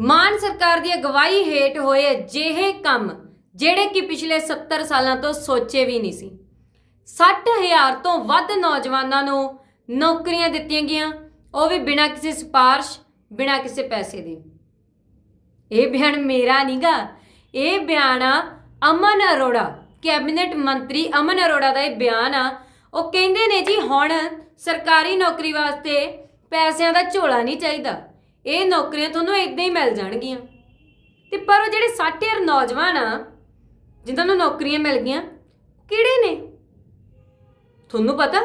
ਮਾਨ ਸਰਕਾਰ ਦੀ ਅਗਵਾਈ ਹੇਠ ਹੋਏ ਅਜਿਹੇ ਕੰਮ ਜਿਹੜੇ ਕਿ ਪਿਛਲੇ 70 ਸਾਲਾਂ ਤੋਂ ਸੋਚੇ ਵੀ ਨਹੀਂ ਸੀ। 60000 ਤੋਂ ਵੱਧ ਨੌਜਵਾਨਾਂ ਨੂੰ ਨੌਕਰੀਆਂ ਦਿੱਤੀਆਂ ਗਈਆਂ, ਉਹ ਵੀ ਬਿਨਾਂ ਕਿਸੇ ਸਿਫਾਰਿਸ਼, ਬਿਨਾਂ ਕਿਸੇ ਪੈਸੇ ਦੇ। ਇਹ ਬਿਆਨ ਮੇਰਾ ਨਹੀਂਗਾ। ਇਹ ਬਿਆਨ ਆ ਅਮਨ ਅਰੋੜਾ, ਕੈਬਨਿਟ ਮੰਤਰੀ ਅਮਨ ਅਰੋੜਾ ਦਾ ਇਹ ਬਿਆਨ ਆ। ਉਹ ਕਹਿੰਦੇ ਨੇ ਜੀ, ਹੁਣ ਸਰਕਾਰੀ ਨੌਕਰੀ ਵਾਸਤੇ ਪੈਸਿਆਂ ਦਾ ਝੋਲਾ ਨਹੀਂ ਚਾਹੀਦਾ। ਇਹ ਨੌਕਰੀਆਂ ਤੁਹਾਨੂੰ ਇਦਾਂ ਹੀ ਮਿਲ ਜਾਣਗੀਆਂ। ਤੇ ਪਰ ਉਹ ਜਿਹੜੇ 60000 ਨੌਜਵਾਨ ਆ, ਜਿਨ੍ਹਾਂ ਨੂੰ ਨੌਕਰੀਆਂ ਮਿਲ ਗਈਆਂ ਕਿਹੜੇ ਨੇ? ਤੁਹਾਨੂੰ ਪਤਾ?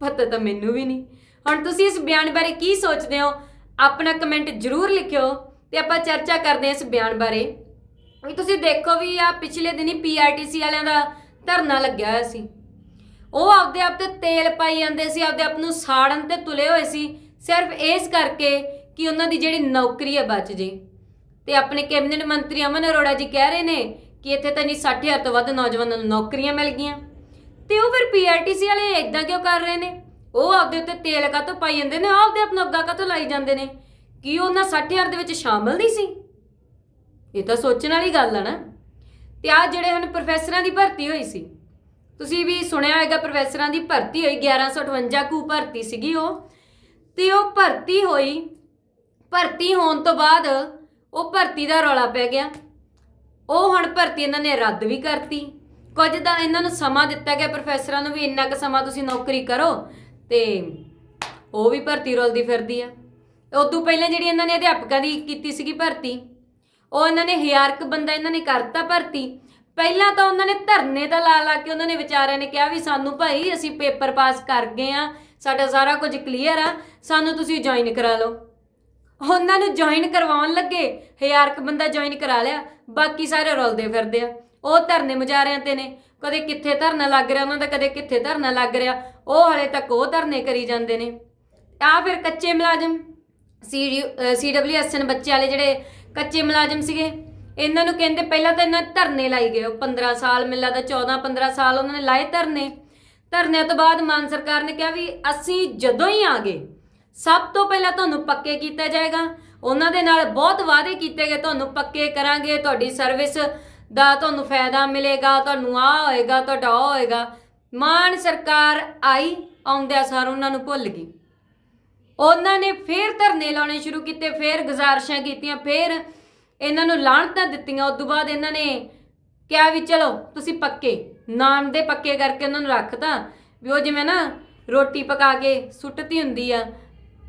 ਪਤਾ ਤਾਂ ਮੈਨੂੰ ਵੀ ਨਹੀਂ। ਹੁਣ ਤੁਸੀਂ ਇਸ ਬਿਆਨ ਬਾਰੇ ਕੀ ਸੋਚਦੇ ਹੋ? ਆਪਣਾ ਕਮੈਂਟ ਜ਼ਰੂਰ ਲਿਖਿਓ ਤੇ ਆਪਾਂ ਚਰਚਾ ਕਰਦੇ ਹਾਂ ਇਸ ਬਿਆਨ ਬਾਰੇ। ਵੀ ਤੁਸੀਂ ਦੇਖੋ ਵੀ ਆ ਪਿਛਲੇ ਦਿਨੀ ਪੀਆਰਟੀਸੀ ਵਾਲਿਆਂ ਦਾ ਧਰਨਾ ਲੱਗਿਆ ਹੋਇਆ ਸੀ। ਉਹ ਆਪਦੇ ਆਪ ਤੇ ਤੇਲ ਪਾਈ ਜਾਂਦੇ ਸੀ, ਆਪਦੇ ਆਪ ਨੂੰ ਸਾੜਨ ਤੇ ਤੁਲੇ ਹੋਏ ਸੀ। ਸਿਰਫ ਇਸ ਕਰਕੇ ਕਿ ਉਹਨਾਂ ਦੀ ਜਿਹੜੀ ਨੌਕਰੀ ਹੈ ਬਚ ਜੇ। ਤੇ ਆਪਣੇ ਕੈਬਨਿਟ ਮੰਤਰੀ ਅਮਨ ਅਰੋੜਾ ਜੀ ਕਹਿ ਰਹੇ ਨੇ ਕਿ ਇੱਥੇ ਤਾਂ ਨਹੀਂ 60000 ਤੋਂ ਵੱਧ ਨੌਜਵਾਨਾਂ ਨੂੰ ਨੌਕਰੀਆਂ ਮਿਲ ਗਈਆਂ। ਤੇ ਉਹ ਫਿਰ ਪੀਆਰਟੀਸੀ ਵਾਲੇ ਇਦਾਂ ਕਿਉਂ ਕਰ ਰਹੇ ਨੇ? ਉਹ ਆਪਦੇ ਉੱਤੇ ਤੇਲ ਕਾਹਤੋਂ ਪਾਈ ਜਾਂਦੇ ਨੇ? ਆਪਦੇ ਆਪਣਾ ਅੱਗਾ ਕਾਹਤੋਂ ਲਾਈ ਜਾਂਦੇ ਨੇ? ਕੀ ਉਹਨਾਂ 60000 ਦੇ ਵਿੱਚ ਸ਼ਾਮਲ ਨਹੀਂ ਸੀ? ਇਹ ਤਾਂ ਸੋਚਣ ਵਾਲੀ ਗੱਲ ਆ ਨਾ। ਤੇ ਆ ਜਿਹੜੇ ਹੁਣ ਪ੍ਰੋਫੈਸਰਾਂ ਦੀ ਭਰਤੀ ਹੋਈ ਸੀ, ਤੁਸੀਂ ਵੀ ਸੁਣਿਆ ਹੋਵੇਗਾ ਪ੍ਰੋਫੈਸਰਾਂ ਦੀ ਭਰਤੀ ਹੋਈ 1158 ਕੁ ਭਰਤੀ ਸੀਗੀ ਉਹ। ਤੇ ਉਹ ਭਰਤੀ ਹੋਈ ਭਰਤੀ ਹੋਣ ਤੋਂ ਬਾਅਦ ਉਹ ਭਰਤੀ ਦਾ ਰੌਲਾ ਪੈ ਗਿਆ। ਉਹ ਹੁਣ ਭਰਤੀ ਇਹਨਾਂ ਨੇ ਰੱਦ ਵੀ ਕਰਤੀ। ਕੁਝ ਤਾਂ ਇਹਨਾਂ ਨੂੰ ਸਮਾਂ ਦਿੱਤਾ ਗਿਆ। ਪ੍ਰੋਫੈਸਰਾਂ ਨੂੰ ਵੀ ਇੰਨਾ ਕੁ ਸਮਾਂ ਤੁਸੀਂ ਨੌਕਰੀ ਕਰੋ ਤੇ ਉਹ ਵੀ ਭਰਤੀ ਰੋਲਦੀ ਫਿਰਦੀ ਆ। ਉਦੋਂ ਪਹਿਲਾਂ ਜਿਹੜੀ ਇਹਨਾਂ ਨੇ ਅਧਿਆਪਕਾਂ ਦੀ ਕੀਤੀ ਸੀਗੀ ਭਰਤੀ, ਉਹ ਇਹਨਾਂ ਨੇ ਹਜ਼ਾਰ ਕੁ ਬੰਦਾ ਇਹਨਾਂ ਨੇ ਕਰਤਾ ਭਰਤੀ। ਪਹਿਲਾਂ ਤਾਂ ਉਹਨਾਂ ਨੇ ਧਰਨੇ ਤਾਂ ਲਾ ਲਾ ਕੇ ਉਹਨਾਂ ਨੇ ਵਿਚਾਰਿਆਂ ਨੇ ਕਿਹਾ ਵੀ ਸਾਨੂੰ ਭਾਈ ਅਸੀਂ ਪੇਪਰ ਪਾਸ ਕਰ ਗਏ ਆ, ਸਾਡਾ ਸਾਰਾ ਕੁਝ ਕਲੀਅਰ ਆ, ਸਾਨੂੰ ਤੁਸੀਂ ਜੁਆਇਨ ਕਰਾ ਲਓ। ਉਹਨਾਂ ਨੂੰ ਜੁਆਇਨ ਕਰਵਾਉਣ ਲੱਗੇ। ਹਜ਼ਾਰ ਕੁ ਬੰਦਾ ਜੁਆਇਨ ਕਰਾ ਲਿਆ। ਬਾਕੀ ਸਾਰੇ ਰੁਲਦੇ ਫਿਰਦੇ ਆ। ਉਹ ਧਰਨੇ ਮੁਜਾਰਿਆਂ ਤੇ ਨੇ। ਕਦੇ ਕਿੱਥੇ ਧਰਨਾ ਲੱਗ ਰਿਹਾ, ਉਹਨਾਂ ਦਾ ਕਦੇ ਕਿੱਥੇ ਧਰਨਾ ਲੱਗ ਰਿਹਾ। ਉਹ ਹਲੇ ਤੱਕ ਉਹ ਧਰਨੇ ਕਰੀ ਜਾਂਦੇ ਨੇ। ਆ ਫਿਰ ਕੱਚੇ ਮੁਲਾਜ਼ਮ। ਸੀ ਸੀਡਬਲਯੂਐਸਐਨ ਬੱਚੇ ਵਾਲੇ ਜਿਹੜੇ ਕੱਚੇ ਮੁਲਾਜ਼ਮ ਸੀਗੇ, ਇਹਨਾਂ ਨੂੰ ਕਹਿੰਦੇ ਪਹਿਲਾਂ ਤਾਂ ਇਹਨਾਂ ਧਰਨੇ ਲਾਈ ਗਏ। ਉਹ 15 ਸਾਲ, ਮੈਨੂੰ ਲੱਗਦਾ 14 15 ਸਾਲ ਉਹਨਾਂ ਨੇ ਲਾਏ ਧਰਨੇ। ਧਰਨਿਆਂ ਤੋਂ ਬਾਅਦ ਮਾਨ ਸਰਕਾਰ ਨੇ ਕਿਹਾ ਵੀ ਅਸੀਂ ਜਦੋਂ ਹੀ ਆ ਗਏ ਸਭ ਤੋਂ ਪਹਿਲਾਂ ਤੁਹਾਨੂੰ ਪੱਕੇ ਕੀਤਾ ਜਾਏਗਾ। ਉਹਨਾਂ ਦੇ ਨਾਲ ਬਹੁਤ ਵਾਅਦੇ ਕੀਤੇ ਗਏ, ਤੁਹਾਨੂੰ ਪੱਕੇ ਕਰਾਂਗੇ, ਤੁਹਾਡੀ ਸਰਵਿਸ ਦਾ ਤੁਹਾਨੂੰ ਫਾਇਦਾ ਮਿਲੇਗਾ, ਤੁਹਾਨੂੰ ਆ ਹੋਏਗਾ, ਤੁਹਾਡਾ ਉਹ ਹੋਏਗਾ। ਮਾਨ ਸਰਕਾਰ ਆਈ, ਆਉਂਦਿਆਂ ਸਾਰ ਉਹਨਾਂ ਨੂੰ ਭੁੱਲ ਗਈ। ਉਹਨਾਂ ਨੇ ਫੇਰ ਧਰਨੇ ਲਾਉਣੇ ਸ਼ੁਰੂ ਕੀਤੇ, ਫੇਰ ਗੁਜ਼ਾਰਿਸ਼ਾਂ ਕੀਤੀਆਂ, ਫੇਰ ਇਹਨਾਂ ਨੂੰ ਲਾਹਣਤਾਂ ਦਿੱਤੀਆਂ। ਉਸ ਤੋਂ ਬਾਅਦ ਇਹਨਾਂ ਨੇ ਕਿਹਾ ਵੀ ਚਲੋ, ਤੁਸੀਂ ਪੱਕੇ। ਨਾਮ ਦੇ ਪੱਕੇ ਕਰਕੇ ਉਹਨਾਂ ਨੂੰ ਰੱਖਤਾ। ਵੀ ਉਹ ਜਿਵੇਂ ਨਾ ਰੋਟੀ ਪਕਾ ਕੇ ਸੁੱਟਤੀ ਹੁੰਦੀ ਆ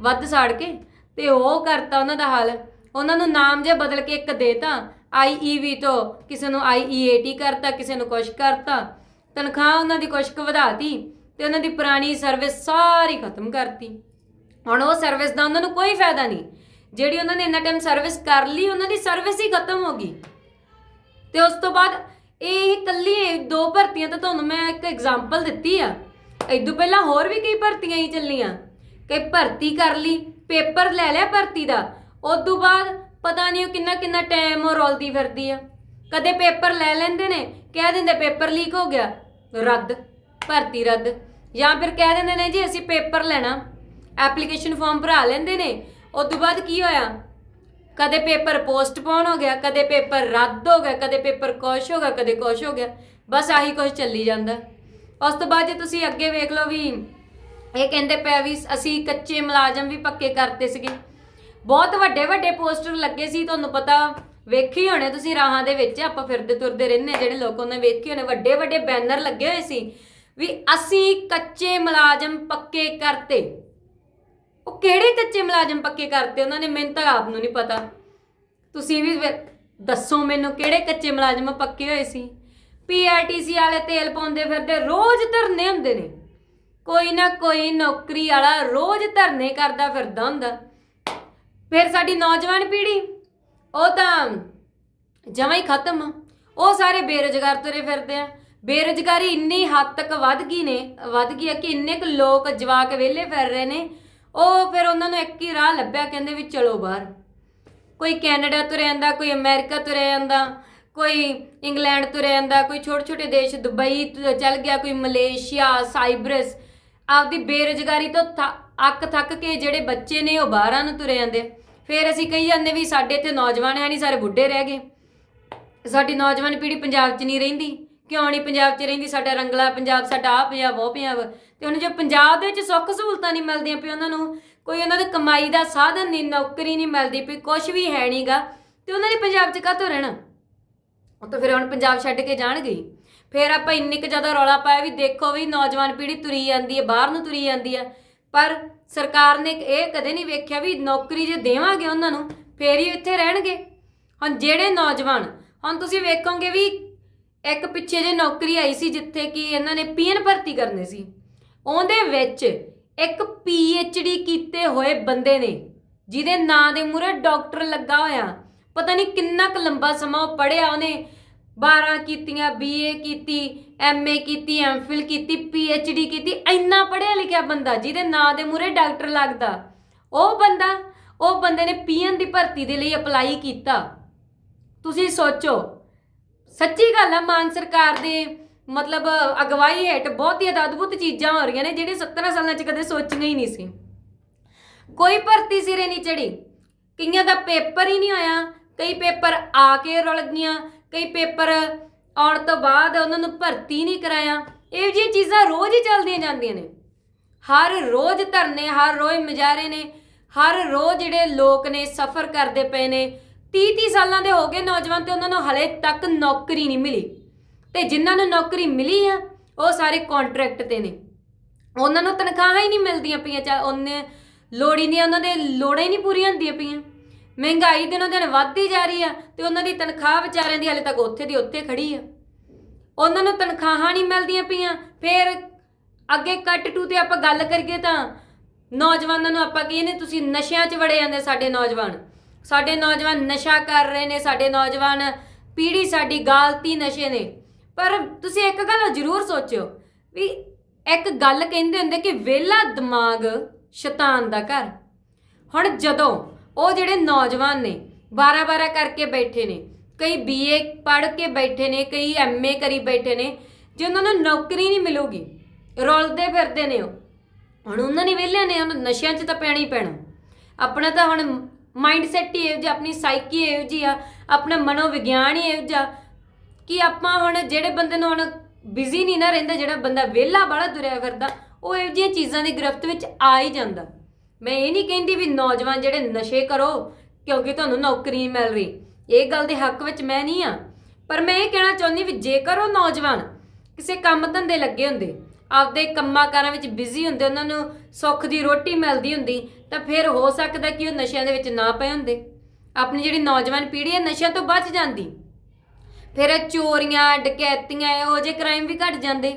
ਵੱਧ ਸਾੜ ਕੇ ਤੇ ਉਹ ਕਰਤਾ ਉਹਨਾਂ ਦਾ ਹਾਲ। ਉਹਨਾਂ ਨੂੰ ਨਾਮ ਜੇ ਬਦਲ ਕੇ ਇੱਕ ਦੇਤਾ ਆਈਈਵੀ ਤੋਂ ਕਿਸੇ ਨੂੰ ਆਈਈਏਟੀ ਕਰਤਾ, ਕਿਸੇ ਨੂੰ ਕੁਛ ਕਰਤਾ। ਤਨਖਾਹ ਉਹਨਾਂ ਦੀ ਕੁਛ ਕੁ ਵਧਾਤੀ ਤੇ ਉਹਨਾਂ ਦੀ ਪੁਰਾਣੀ ਸਰਵਿਸ ਸਾਰੀ ਖਤਮ ਕਰਤੀ। ਹੁਣ ਉਹ ਸਰਵਿਸ ਦਾ ਉਹਨਾਂ ਨੂੰ ਕੋਈ ਫਾਇਦਾ ਨਹੀਂ। ਜਿਹੜੀ ਉਹਨਾਂ ਨੇ ਇੰਨਾ ਟਾਈਮ ਸਰਵਿਸ ਕਰ ਲਈ, ਉਹਨਾਂ ਦੀ ਸਰਵਿਸ ਹੀ ਖਤਮ ਹੋ ਗਈ। ਤੇ ਉਸ ਤੋਂ ਬਾਅਦ ਇਹ ਇਕੱਲੀ ਦੋ ਭਰਤੀਆਂ ਤਾਂ ਤੁਹਾਨੂੰ ਮੈਂ ਇੱਕ ਐਗਜ਼ਾਮਪਲ ਦਿੱਤੀ ਆ। ਇਦੋਂ ਪਹਿਲਾਂ ਹੋਰ ਵੀ ਕਈ ਭਰਤੀਆਂ ਹੀ ਚੱਲੀਆਂ। ਕਿ ਭਰਤੀ ਕਰ ਲਈ, ਪੇਪਰ ਲੈ ਲਿਆ ਭਰਤੀ ਦਾ। ਉਸ ਤੋਂ ਬਾਅਦ ਪਤਾ ਨਹੀਂ ਉਹ ਕਿੰਨਾ ਕਿੰਨਾ ਟਾਈਮ ਉਹ ਰੋਲਦੀ ਫਿਰਦੀ ਆ। ਕਦੇ ਪੇਪਰ ਲੈ ਲੈਂਦੇ ਨੇ, ਕਹਿ ਦਿੰਦੇ ਪੇਪਰ ਲੀਕ ਹੋ ਗਿਆ, ਰੱਦ, ਭਰਤੀ ਰੱਦ। ਜਾਂ ਫਿਰ ਕਹਿ ਦਿੰਦੇ ਨੇ ਜੀ ਅਸੀਂ ਪੇਪਰ ਲੈਣਾ ਐਪਲੀਕੇਸ਼ਨ ਫਾਰਮ ਭਰਾ ਲੈਂਦੇ ਨੇ। ਉਸ ਤੋਂ ਬਾਅਦ ਕੀ ਹੋਇਆ? ਕਦੇ ਪੇਪਰ ਪੋਸਟਪੋਨ ਹੋ ਗਿਆ, ਕਦੇ ਪੇਪਰ ਰੱਦ ਹੋ ਗਿਆ, ਕਦੇ ਪੇਪਰ ਕੁਛ ਹੋ ਗਿਆ, ਕਦੇ ਕੁਛ ਹੋ ਗਿਆ। ਬਸ ਆਹੀ ਕੁਝ ਚੱਲੀ ਜਾਂਦਾ। ਉਸ ਤੋਂ ਬਾਅਦ ਜੇ ਤੁਸੀਂ ਅੱਗੇ ਵੇਖ ਲਓ ਵੀ ਇਹ ਕਹਿੰਦੇ ਪਿਆ ਵੀ ਅਸੀਂ ਕੱਚੇ ਮੁਲਾਜ਼ਮ ਵੀ ਪੱਕੇ ਕਰਤੇ ਸੀਗੇ। ਬਹੁਤ ਵੱਡੇ ਵੱਡੇ ਪੋਸਟਰ ਲੱਗੇ ਸੀ, ਤੁਹਾਨੂੰ ਪਤਾ ਵੇਖੀ ਹੋਣੇ ਤੁਸੀਂ ਰਾਹਾਂ ਦੇ ਵਿੱਚ, ਆਪਾਂ ਫਿਰਦੇ ਤੁਰਦੇ ਰਹਿੰਦੇ ਜਿਹੜੇ ਲੋਕ ਉਹਨਾਂ ਵੇਖੀ ਹੋਣੇ, ਵੱਡੇ ਵੱਡੇ ਬੈਨਰ ਲੱਗੇ ਹੋਏ ਸੀ ਵੀ ਅਸੀਂ ਕੱਚੇ ਮੁਲਾਜ਼ਮ ਪੱਕੇ ਕਰਤੇ। ਉਹ ਕਿਹੜੇ ਕੱਚੇ ਮੁਲਾਜ਼ਮ ਪੱਕੇ ਕਰਤੇ, ਉਹਨਾਂ ਨੇ ਮੈਨੂੰ ਤਾਂ ਆਪ ਨੂੰ ਨਹੀਂ ਪਤਾ। ਤੁਸੀਂ ਵੀ ਦੱਸੋ ਮੈਨੂੰ ਕਿਹੜੇ ਕੱਚੇ ਮੁਲਾਜ਼ਮ ਪੱਕੇ ਹੋਏ ਸੀ। ਪੀਆਰਟੀਸੀ ਵਾਲੇ ਤੇਲ ਪਾਉਂਦੇ ਫਿਰਦੇ, ਰੋਜ਼ ਧਰਨੇ ਹੁੰਦੇ ਨੇ। ਕੋਈ ਨਾ ਕੋਈ ਨੌਕਰੀ ਵਾਲਾ ਰੋਜ਼ ਧਰਨੇ ਕਰਦਾ ਫਿਰਦਾ ਹੁੰਦਾ। ਫਿਰ ਸਾਡੀ ਨੌਜਵਾਨ ਪੀੜ੍ਹੀ, ਉਹ ਤਾਂ ਜਮਾਂ ਹੀ ਖਤਮ। ਆ। ਉਹ ਸਾਰੇ ਬੇਰੁਜ਼ਗਾਰ ਤੁਰੇ ਫਿਰਦੇ ਆ। ਬੇਰੁਜ਼ਗਾਰੀ ਇੰਨੀ ਹੱਦ ਤੱਕ ਵੱਧ ਗਈ ਨੇ, ਵੱਧ ਗਈ ਆ ਕਿ ਇੰਨੇ ਕੁ ਲੋਕ ਜਵਾਕ ਵਿਹਲੇ ਫਿਰ ਰਹੇ ਨੇ। ਉਹ ਫਿਰ ਉਹਨਾਂ ਨੂੰ ਇੱਕ ਹੀ ਰਾਹ ਲੱਭਿਆ, ਕਹਿੰਦੇ ਵੀ ਚਲੋ ਬਾਹਰ। ਕੋਈ ਕੈਨੇਡਾ ਤੁਰਿਆ ਜਾਂਦਾ, ਕੋਈ ਅਮਰੀਕਾ ਤੁਰਿਆ ਜਾਂਦਾ, ਕੋਈ ਇੰਗਲੈਂਡ ਤੁਰਿਆ ਜਾਂਦਾ, ਕੋਈ ਛੋਟੇ ਛੋਟੇ ਦੇਸ਼ ਦੁਬਈ ਤ- ਚੱਲ ਗਿਆ, ਕੋਈ ਮਲੇਸ਼ੀਆ, ਸਾਈਬਰਸ ਆਪਦੀ ਬੇਰੁਜ਼ਗਾਰੀ ਤੋਂ ਥ- ਅੱਕ ਥੱਕ ਕੇ ਜਿਹੜੇ ਬੱਚੇ ਨੇ ਉਹ ਬਾਹਰਾਂ ਨੂੰ ਤੁਰੇ ਜਾਂਦੇ ਫਿਰ ਅਸੀਂ ਕਹੀ ਜਾਂਦੇ ਵੀ ਸਾਡੇ ਇੱਥੇ ਨੌਜਵਾਨ ਹੈ ਨਹੀਂ ਸਾਰੇ ਬੁੱਢੇ ਰਹਿ ਗਏ। ਸਾਡੀ ਨੌਜਵਾਨ ਪੀੜ੍ਹੀ ਪੰਜਾਬ 'ਚ ਨਹੀਂ ਰਹਿੰਦੀ। ਕਿਉਂ ਨਹੀਂ ਪੰਜਾਬ 'ਚ ਰਹਿੰਦੀ? ਸਾਡਾ ਰੰਗਲਾ ਪੰਜਾਬ, ਸਾਡਾ ਆਹ ਪੰਜਾਬ, ਉਹ ਪੰਜਾਬ। ਤੇ ਹੁਣ ਜੇ ਪੰਜਾਬ ਦੇ ਵਿੱਚ ਸੁੱਖ ਸਹੂਲਤਾਂ ਨਹੀਂ ਮਿਲਦੀਆਂ ਪਈ ਉਹਨਾਂ ਨੂੰ, ਕੋਈ ਉਹਨਾਂ ਦੇ ਕਮਾਈ ਦਾ ਸਾਧਨ ਨਹੀਂ, ਨੌਕਰੀ ਨਹੀਂ ਮਿਲਦੀ ਪਈ ਕੁਝ ਵੀ ਹੈ ਨਹੀਂਗਾ ਤੇ ਉਹਨਾਂ ਨੇ ਪੰਜਾਬ 'ਚ ਕਾਹਤੋਂ ਰਹਿਣਾ? ਉਹ ਤਾਂ ਫਿਰ ਹੁਣ ਪੰਜਾਬ ਛੱਡ ਕੇ ਜਾਣਗੇ ਹੀ। ਫਿਰ ਆਪਾਂ ਇੰਨੇ ਕੁ ਜ਼ਿਆਦਾ ਰੌਲਾ ਪਾਇਆ ਵੀ ਦੇਖੋ ਵੀ ਨੌਜਵਾਨ ਪੀੜ੍ਹੀ ਤੁਰੀ ਜਾਂਦੀ ਹੈ, ਬਾਹਰ ਨੂੰ ਤੁਰੀ ਜਾਂਦੀ ਹੈ। ਪਰ ਸਰਕਾਰ ਨੇ ਇਹ ਕਦੇ ਨਹੀਂ ਵੇਖਿਆ ਵੀ ਨੌਕਰੀ ਜੇ ਦੇਵਾਂਗੇ ਉਹਨਾਂ ਨੂੰ, ਫੇਰ ਹੀ ਇੱਥੇ ਰਹਿਣਗੇ। ਹੁਣ ਜਿਹੜੇ ਨੌਜਵਾਨ, ਹੁਣ ਤੁਸੀਂ ਵੇਖੋਗੇ ਵੀ ਇੱਕ ਪਿੱਛੇ ਜੇ ਨੌਕਰੀ ਆਈ ਸੀ ਜਿੱਥੇ ਕਿ ਇਹਨਾਂ ਨੇ ਪੀਐਨ ਭਰਤੀ ਕਰਨੇ ਸੀ, ਉਹਦੇ ਵਿੱਚ ਇੱਕ ਡੀ ਕੀਤੇ ਹੋਏ ਬੰਦੇ ਨੇ, ਜਿਹਦੇ ਨਾਂ ਦੇ ਮੂਹਰੇ ਡਾਕਟਰ ਲੱਗਾ ਹੋਇਆ। ਪਤਾ ਨਹੀਂ ਕਿੰਨਾ ਕੁ ਲੰਬਾ ਸਮਾਂ ਉਹ ਪੜਿਆ ਉਹਨੇ 12 ਕੀਤੀਆਂ ਬੀਏ ਕੀਤੀ ਐਮਏ ਕੀਤੀ ਐਮਫਿਲ ਕੀਤੀ ਡੀ ਕੀਤੀ, ਇੰਨਾ ਪੜਿਆ ਲਿਖਿਆ ਬੰਦਾ ਜਿਹਦੇ ਨਾਂ ਦੇ ਮੂਹਰੇ ਡਾਕਟਰ ਲੱਗਦਾ। ਉਹ ਬੰਦਾ, ਉਹ ਬੰਦੇ ਨੇ ਪੀਐਨ ਦੀ ਭਰਤੀ ਦੇ ਲਈ ਅਪਲਾਈ ਕੀਤਾ। ਤੁਸੀਂ ਸੋਚੋ, ਸੱਚੀ ਗੱਲ ਆ, ਮਾਨ ਸਰਕਾਰ ਦੇ ਮਤਲਬ ਅਗਵਾਈ ਹੇਠ ਬਹੁਤ ਹੀ ਅਦਭੁਤ ਚੀਜ਼ਾਂ ਹੋ ਰਹੀਆਂ ਨੇ ਜਿਹੜੇ 17 ਸਾਲਾਂ 'ਚ ਕਦੇ ਸੋਚੀਆਂ ਹੀ ਨਹੀਂ ਸੀ। ਕੋਈ ਭਰਤੀ ਸਿਰੇ ਨਹੀਂ ਚੜੀ ਕਈਆਂ ਦਾ ਪੇਪਰ ਹੀ ਨਹੀਂ ਹੋਇਆ ਕਈ ਪੇਪਰ ਆ ਕੇ ਰੁਲ ਗਈਆਂ ਕਈ ਪੇਪਰ ਆਉਣ ਤੋਂ ਬਾਅਦ ਉਹਨਾਂ ਨੂੰ ਭਰਤੀ ਨਹੀਂ ਕਰਾਇਆ। ਇਹ ਜਿਹੀਆਂ ਚੀਜ਼ਾਂ ਰੋਜ਼ ਹੀ ਚੱਲਦੀਆਂ ਜਾਂਦੀਆਂ ਨੇ। ਹਰ ਰੋਜ਼ ਧਰਨੇ, ਹਰ ਰੋਜ਼ ਮੁਜ਼ਾਹਰੇ ਨੇ, ਹਰ ਰੋਜ਼ ਜਿਹੜੇ ਲੋਕ ਨੇ ਸਫਰ ਕਰਦੇ ਪਏ ਨੇ। 30 30 ਸਾਲਾਂ ਦੇ ਹੋ ਗਏ ਨੌਜਵਾਨ ਤੇ ਉਹਨਾਂ ਨੂੰ ਹਲੇ ਤੱਕ ਨੌਕਰੀ ਨਹੀਂ ਮਿਲੀ। ਤੇ ਜਿਨ੍ਹਾਂ ਨੂੰ ਨੌਕਰੀ ਮਿਲੀ ਆ, ਉਹ ਸਾਰੇ ਕੰਟਰੈਕਟ ਤੇ ਨੇ। ਉਹਨਾਂ ਨੂੰ ਤਨਖਾਹਾਂ ਹੀ ਨਹੀਂ ਮਿਲਦੀਆਂ ਪਈਆਂ, ਚਾ ਉਹਨੇ ਲੋੜ ਹੀ ਨਹੀਂ, ਉਹਨਾਂ ਦੇ ਲੋੜਾਂ ਹੀ ਨਹੀਂ ਪੂਰੀਆਂ ਹੁੰਦੀਆਂ ਪਈਆਂ। ਮਹਿੰਗਾਈ ਦਿਨੋਂ ਦਿਨ ਵੱਧਦੀ ਜਾ ਰਹੀ ਆ ਤੇ ਉਹਨਾਂ ਦੀ ਤਨਖਾਹ ਵਿਚਾਰਿਆਂ ਦੀ ਹਲੇ ਤੱਕ ਉੱਥੇ ਦੀ ਉੱਥੇ ਖੜੀ ਆ। ਉਹਨਾਂ ਨੂੰ ਤਨਖਾਹਾਂ ਨਹੀਂ ਮਿਲਦੀਆਂ ਪਈਆਂ, ਫਿਰ ਅੱਗੇ ਕੱਟ ਟੂ ਤੇ ਆਪਾਂ ਗੱਲ ਕਰੀਏ ਤਾਂ ਨੌਜਵਾਨਾਂ ਨੂੰ ਆਪਾਂ ਕਹੀਏ ਤੁਸੀਂ ਨਸ਼ਿਆਂ 'ਚ ਵੜੇ ਜਾਂਦੇ ਸਾਡੇ ਨੌਜਵਾਨ। ਸਾਡੇ ਨੌਜਵਾਨ ਨਸ਼ਾ ਕਰ ਰਹੇ ਨੇ, ਸਾਡੇ ਨੌਜਵਾਨ ਪੀੜ੍ਹੀ ਸਾਡੀ ਗਾਲਤੀ ਨਸ਼ੇ ਨੇ। ਪਰ ਤੁਸੀਂ ਇੱਕ ਗੱਲ ਜ਼ਰੂਰ ਸੋਚਿਓ ਵੀ ਇੱਕ ਗੱਲ ਕਹਿੰਦੇ ਹੁੰਦੇ ਕਿ ਵਿਹਲਾ ਦਿਮਾਗ ਸ਼ੈਤਾਨ ਦਾ ਘਰ। ਹੁਣ ਜਦੋਂ ਉਹ ਜਿਹੜੇ ਨੌਜਵਾਨ ਨੇ 12 12 ਕਰਕੇ ਬੈਠੇ ਨੇ, ਕਈ ਬੀਏ ਪੜ੍ਹ ਕੇ ਬੈਠੇ ਨੇ, ਕਈ ਐਮਏ ਕਰੀ ਬੈਠੇ ਨੇ, ਜੇ ਉਹਨਾਂ ਨੂੰ ਨੌਕਰੀ ਨਹੀਂ ਮਿਲੂਗੀ, ਰੁਲਦੇ ਫਿਰਦੇ ਨੇ ਉਹ। ਹੁਣ ਉਹਨਾਂ ਨੇ ਵਿਹਲਿਆਂ ਨੇ ਉਹਨਾਂ ਨਸ਼ਿਆਂ 'ਚ ਤਾਂ ਪੈਣਾ ਹੀ ਪੈਣਾ। ਆਪਣਾ ਤਾਂ ਹੁਣ ਮਾਈਂਡ ਸੈਟ ਹੀ ਇਹੋ ਜਿਹਾ, ਆਪਣੀ ਸਾਈਕੀ ਇਹੋ ਜਿਹੀ ਆ, ਆਪਣਾ ਮਨੋਵਿਗਿਆਨ ਹੀ ਇਹੋ ਜਿਹਾ, ਕਿ ਆਪਾਂ ਹੁਣ ਜਿਹੜੇ ਬੰਦੇ ਨੂੰ ਹੁਣ ਬਿਜ਼ੀ ਨਹੀਂ ਨਾ ਰਹਿੰਦਾ, ਜਿਹੜਾ ਬੰਦਾ ਵਿਹਲਾ ਬੜਾ ਦੁਰਿਆ ਫਿਰਦਾ, ਉਹ ਇਹੋ ਜਿਹੀਆਂ ਚੀਜ਼ਾਂ ਦੀ ਗ੍ਰਿਫਤ ਵਿੱਚ ਆ ਹੀ ਜਾਂਦਾ। ਮੈਂ ਇਹ ਨਹੀਂ ਕਹਿੰਦੀ ਵੀ ਨੌਜਵਾਨ ਜਿਹੜੇ ਨਸ਼ੇ ਕਰੋ, ਕਿਉਂਕਿ ਤੁਹਾਨੂੰ ਨੌਕਰੀ ਨਹੀਂ ਮਿਲ ਰਹੀ। ਇਹ ਗੱਲ ਦੇ ਹੱਕ ਵਿੱਚ ਮੈਂ ਨਹੀਂ ਆ ਪਰ ਮੈਂ ਇਹ ਕਹਿਣਾ ਚਾਹੁੰਦੀ ਵੀ ਜੇਕਰ ਉਹ ਨੌਜਵਾਨ ਕਿਸੇ ਕੰਮ ਧੰਦੇ ਲੱਗੇ ਹੁੰਦੇ, ਆਪਦੇ ਕੰਮਾਂ ਕਾਰਾਂ ਵਿੱਚ ਬਿਜ਼ੀ ਹੁੰਦੇ, ਉਹਨਾਂ ਨੂੰ ਸੁੱਖ ਦੀ ਰੋਟੀ ਮਿਲਦੀ ਹੁੰਦੀ, ਤਾਂ ਫਿਰ ਹੋ ਸਕਦਾ ਕਿ ਉਹ ਨਸ਼ਿਆਂ ਦੇ ਵਿੱਚ ਨਾ ਪਏ ਹੁੰਦੇ। ਆਪਣੀ ਜਿਹੜੀ ਨੌਜਵਾਨ ਪੀੜ੍ਹੀ ਹੈ, ਨਸ਼ਿਆਂ ਤੋਂ ਬਚ ਜਾਂਦੀ। ਫਿਰ ਚੋਰੀਆਂ, ਡਕੈਤੀਆਂ, ਇਹੋ ਜਿਹੇ ਕ੍ਰਾਈਮ ਵੀ ਘਟ ਜਾਂਦੇ।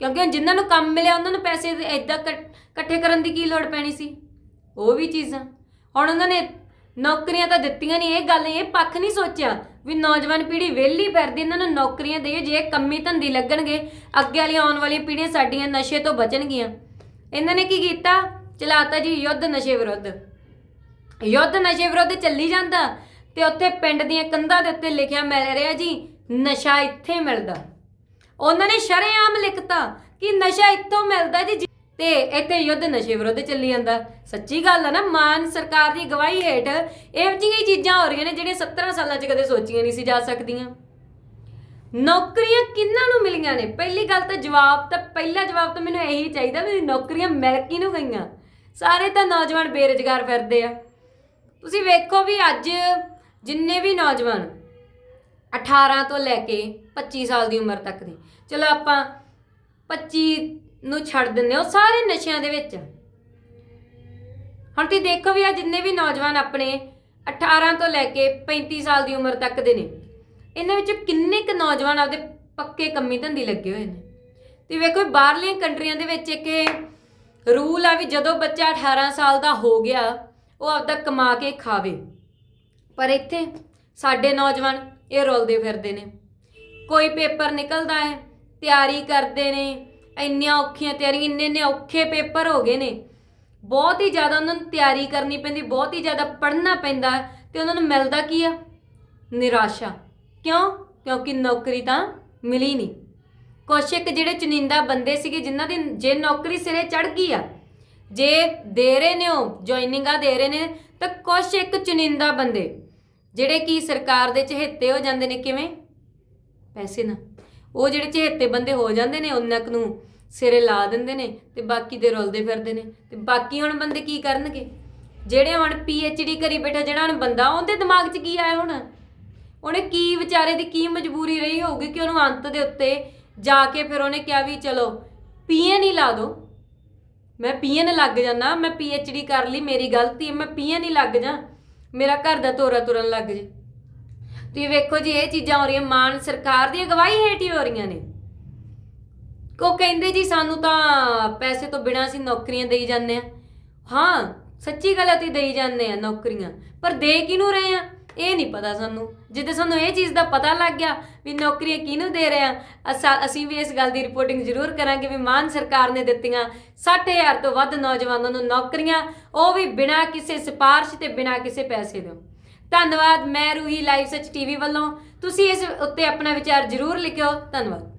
ਕਿਉਂਕਿ ਹੁਣ ਜਿਨ੍ਹਾਂ ਨੂੰ ਕੰਮ ਮਿਲਿਆ, ਉਹਨਾਂ ਨੂੰ ਪੈਸੇ ਇਦਾਂ ਇਕੱਠੇ ਕਰਨ ਦੀ ਕੀ ਲੋੜ ਪੈਣੀ ਸੀ? ਉਹ ਵੀ ਚੀਜ਼ਾਂ। ਹੁਣ ਉਹਨਾਂ ਨੇ ਨੌਕਰੀਆਂ ਤਾਂ ਦਿੱਤੀਆਂ ਨਹੀਂ, ਇਹ ਗੱਲ, ਇਹ ਪੱਖ ਨਹੀਂ ਸੋਚਿਆ ਵੀ ਨੌਜਵਾਨ ਪੀੜ੍ਹੀ ਵਿਹਲੀ ਫਿਰਦੀ, ਇਹਨਾਂ ਨੂੰ ਨੌਕਰੀਆਂ ਦੇਈਏ ਜੇ ਕੰਮੀ ਧੰਦੀ ਲੱਗਣਗੇ, ਅੱਗੇ ਵਾਲੀਆਂ ਆਉਣ ਵਾਲੀਆਂ ਪੀੜ੍ਹੀਆਂ ਸਾਡੀਆਂ ਨਸ਼ੇ ਤੋਂ ਬਚਣਗੀਆਂ। ਇਹਨਾਂ ਨੇ ਕੀ ਕੀਤਾ? ਚਲਾਤਾ ਜੀ ਯੁੱਧ ਨਸ਼ੇ ਵਿਰੁੱਧ। ਯੁੱਧ ਨਸ਼ੇ ਵਿਰੁੱਧ ਚੱਲੀ ਜਾਂਦਾ ਤੇ ਉੱਥੇ ਪਿੰਡ ਦੀਆਂ ਕੰਧਾਂ ਦੇ ਉੱਤੇ ਲਿਖਿਆ ਮਿਲ ਰਿਹਾ ਜੀ, ਨਸ਼ਾ ਇੱਥੇ ਮਿਲਦਾ। ਉਹਨਾਂ ਨੇ ਸ਼ਰੇਆਮ ਲਿਖਤਾ ਕਿ ਨਸ਼ਾ ਇੱਥੋਂ ਮਿਲਦਾ ਜੀ ਤੇ ਇੱਥੇ ਯੁੱਧ ਨਸ਼ੇ ਵਿਰੁੱਧ ਚੱਲੀ ਜਾਂਦਾ। ਸੱਚੀ ਗੱਲ ਆ ਨਾ, ਮਾਨ ਸਰਕਾਰ ਦੀ ਗਵਾਹੀ ਹੇਠ ਇਹੋ ਜਿਹੀਆਂ ਹੀ ਚੀਜ਼ਾਂ ਹੋ ਰਹੀਆਂ ਨੇ ਜਿਹੜੀਆਂ 17 ਸਾਲਾਂ 'ਚ ਕਦੇ ਸੋਚੀਆਂ ਨਹੀਂ ਸੀ ਜਾ ਸਕਦੀਆਂ। ਨੌਕਰੀਆਂ ਕਿੰਨਾਂ ਨੂੰ ਮਿਲੀਆਂ ਨੇ? ਪਹਿਲੀ ਗੱਲ ਤਾਂ ਜਵਾਬ ਤਾਂ, ਪਹਿਲਾ ਜਵਾਬ ਤਾਂ ਮੈਨੂੰ ਇਹੀ ਚਾਹੀਦਾ ਵੀ ਨੌਕਰੀਆਂ ਮਿਲ ਕਿਹਨੂੰ ਗਈਆਂ। ਸਾਰੇ ਤਾਂ ਨੌਜਵਾਨ ਬੇਰੁਜ਼ਗਾਰ ਫਿਰਦੇ ਆ। ਤੁਸੀਂ ਵੇਖੋ ਵੀ ਅੱਜ ਜਿੰਨੇ ਵੀ ਨੌਜਵਾਨ 18 ਤੋਂ ਲੈ ਕੇ 25 ਸਾਲ ਦੀ ਉਮਰ ਤੱਕ ਦੇ, ਚਲੋ ਆਪਾਂ 25 ਨੂੰ ਛੱਡ ਦਿੰਦੇ ਹਾਂ, ਉਹ ਸਾਰੇ ਨਸ਼ਿਆਂ ਦੇ ਵਿੱਚ। ਆ। ਹੁਣ ਤੁਸੀਂ ਦੇਖੋ ਵੀ ਆ ਜਿੰਨੇ ਵੀ ਨੌਜਵਾਨ ਆਪਣੇ 18 ਤੋਂ ਲੈ ਕੇ 35 ਸਾਲ ਦੀ ਉਮਰ ਤੱਕ ਦੇ ਨੇ ਇਹਨਾਂ ਵਿੱਚੋਂ ਕਿੰਨੇ ਕੁ ਨੌਜਵਾਨ ਆਪਦੇ ਪੱਕੇ ਕੰਮੀ ਧੰਦੀ ਲੱਗੇ ਹੋਏ ਨੇ। ਤੇ ਵੇਖੋ ਬਾਹਰਲੀਆਂ ਕੰਟਰੀਆਂ ਦੇ ਵਿੱਚ ਇੱਕ ਇਹ ਰੂਲ ਆ ਵੀ ਜਦੋਂ ਬੱਚਾ 18 ਸਾਲ ਦਾ ਹੋ ਗਿਆ ਉਹ ਆਪਦਾ ਕਮਾ ਕੇ ਖਾਵੇ। ਪਰ ਇੱਥੇ ਸਾਡੇ ਨੌਜਵਾਨ ਇਹ ਰੁਲਦੇ ਫਿਰਦੇ ਨੇ। ਕੋਈ ਪੇਪਰ ਨਿਕਲਦਾ ਹੈ ਤਿਆਰੀ ਕਰਦੇ ਨੇ ਇੰਨੀਆਂ ਔਖੀਆਂ ਤਿਆਰੀਆਂ, ਇੰਨੇ ਇੰਨੇ ਔਖੇ ਪੇਪਰ ਹੋ ਗਏ ਨੇ। ਬਹੁਤ ਹੀ ਜ਼ਿਆਦਾ ਉਹਨਾਂ ਨੂੰ ਤਿਆਰੀ ਕਰਨੀ ਪੈਂਦੀ, ਬਹੁਤ ਹੀ ਜ਼ਿਆਦਾ ਪੜ੍ਹਨਾ ਪੈਂਦਾ ਹੈ ਤੇ ਉਹਨਾਂ ਨੂੰ ਮਿਲਦਾ ਕੀ ਆ? ਨਿਰਾਸ਼ਾ। ਕਿਉਂ? ਕਿਉਂਕਿ ਨੌਕਰੀ ਤਾਂ ਮਿਲੀ ਨਹੀਂ। ਕੁਛ ਇੱਕ ਜਿਹੜੇ ਚੁਣਿੰਦਾ ਬੰਦੇ ਸੀਗੇ, ਜਿਨ੍ਹਾਂ ਦੀ ਜੇ ਨੌਕਰੀ ਸਿਰੇ ਚੜ ਗਈ ਆ, ਜੇ ਦੇ ਰਹੇ ਨੇ ਉਹ ਜੁਆਇਨਿੰਗਾਂ ਦੇ ਰਹੇ ਨੇ, ਤਾਂ ਕੁਛ ਇੱਕ ਚੁਣਿੰਦਾ ਬੰਦੇ, ਜਿਹੜੇ ਕੀ ਸਰਕਾਰ ਦੇ ਚਹੇਤੇ ਹੋ ਜਾਂਦੇ ਨੇ, ਕਿਵੇਂ? ਪੈਸੇ ਨਾ। ਉਹ ਜਿਹੜੇ ਚਹੇਤੇ ਬੰਦੇ ਹੋ ਜਾਂਦੇ ਨੇ ਉਹਨਾਂ ਕੁ ਨੂੰ ਸਿਰੇ ਲਾ ਦਿੰਦੇ ਨੇ ਤੇ ਬਾਕੀ ਦੇ ਰੁਲਦੇ ਫਿਰਦੇ ਨੇ। ਤੇ ਬਾਕੀ ਹੁਣ ਬੰਦੇ ਕੀ ਕਰਨਗੇ? ਜਿਹੜੇ ਹੁਣ ਡੀ ਕਰੀ ਬੈਠਾ, ਜਿਹੜਾ ਹੁਣ ਬੰਦਾ, ਉਹਦੇ ਦਿਮਾਗ 'ਚ ਕੀ ਆਇਆ ਹੁਣ? ਉਹਨੇ ਕੀ ਵਿਚਾਰੇ ਦੀ ਕੀ ਮਜਬੂਰੀ ਰਹੀ ਹੋਊਗੀ ਕਿ ਉਹਨੂੰ ਅੰਤ ਦੇ ਉੱਤੇ ਜਾ ਕੇ ਫਿਰ ਉਹਨੇ ਕਿਹਾ ਵੀ ਚਲੋ ਪੀਏ ਨਹੀਂ ਲਾ ਦੋ। ਮੈਂ ਪੀਐਨ ਲੱਗ ਜਾਣਾ ਮੈਂ ਡੀ ਕਰ ਲਈ, ਮੇਰੀ ਗਲਤੀ ਮੈਂ ਪੀਐਨ ਨਹੀਂ ਲੱਗ ਜਾ। ਮੇਰਾ ਘਰ ਦਾ ਤੋਰਾ ਤੁਰਨ ਲੱਗ ਜੇ। ਤੁਸੀਂ ਵੇਖੋ ਜੀ, ਇਹ ਚੀਜ਼ਾਂ ਹੋ ਰਹੀਆਂ, ਮਾਨ ਸਰਕਾਰ ਦੀ ਅਗਵਾਈ ਹੇਠ ਹੀ ਹੋ ਰਹੀਆਂ ਨੇ। ਉਹ ਕਹਿੰਦੇ ਜੀ, ਸਾਨੂੰ ਤਾਂ ਪੈਸੇ ਤੋਂ ਬਿਨਾਂ ਅਸੀਂ ਨੌਕਰੀਆਂ ਦੇਈ ਜਾਂਦੇ ਆ ਹਾਂ, ਸੱਚੀ ਗੱਲ ਹੈ ਤੁਸੀਂ ਦੇਈ ਜਾਂਦੇ ਆ ਨੌਕਰੀਆਂ, ਪਰ ਦੇ ਕਿਹਨੂੰ ਰਹੇ ਆ ਇਹ ਨਹੀਂ ਪਤਾ ਸਾਨੂੰ। ਜਿੱਦੇ ਸਾਨੂੰ ਇਹ ਚੀਜ਼ ਦਾ ਪਤਾ ਲੱਗ ਗਿਆ ਵੀ ਨੌਕਰੀਆਂ ਕਿਹਨੂੰ ਦੇ ਰਹੇ ਆ ਅਸਾ- ਅਸੀਂ ਵੀ ਇਸ ਗੱਲ ਦੀ ਰਿਪੋਰਟਿੰਗ ਜ਼ਰੂਰ ਕਰਾਂਗੇ ਵੀ ਮਾਨ ਸਰਕਾਰ ਨੇ ਦਿੱਤੀਆਂ 60000 ਤੋਂ ਵੱਧ ਨੌਜਵਾਨਾਂ ਨੂੰ ਨੌਕਰੀਆਂ, ਉਹ ਵੀ ਬਿਨਾਂ ਕਿਸੇ ਸਿਫਾਰਿਸ਼ ਤੇ ਬਿਨਾਂ ਕਿਸੇ ਪੈਸੇ ਦੇ ਧੰਨਵਾਦ, ਮੈਂ ਰੂਹੀ ਲਾਈਵ ਸੱਚ ਟੀਵੀ ਵੱਲੋਂ। ਤੁਸੀਂ ਇਸ ਉੱਤੇ ਆਪਣਾ ਵਿਚਾਰ ਜ਼ਰੂਰ ਲਿਖਿਓ। ਧੰਨਵਾਦ।